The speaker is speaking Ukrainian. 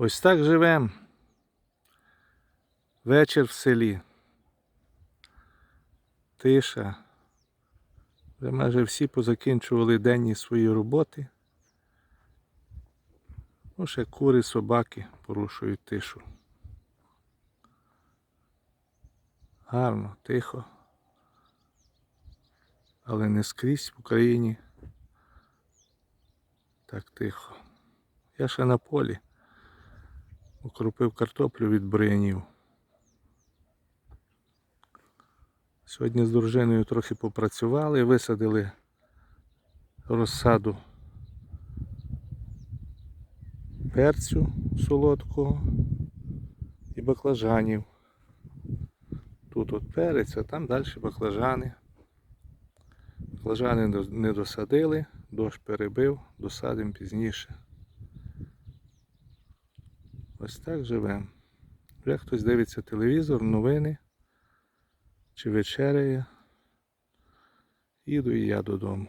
Ось так живем. Вечір в селі. Тиша. Вже майже всі позакінчували денні свої роботи. Ну, ще кури, собаки порушують тишу. Гарно, тихо. Але не скрізь в Україні. Так тихо. Я ще на полі. Укропив картоплю від бур'янів. Сьогодні з дружиною трохи попрацювали, висадили розсаду перцю солодкого і баклажанів. Тут от перець, а там далі баклажани. Баклажани не досадили, дощ перебив, досадимо пізніше. Ось так живемо. Вже хтось дивиться телевізор, новини чи вечеряє. Їду і я додому.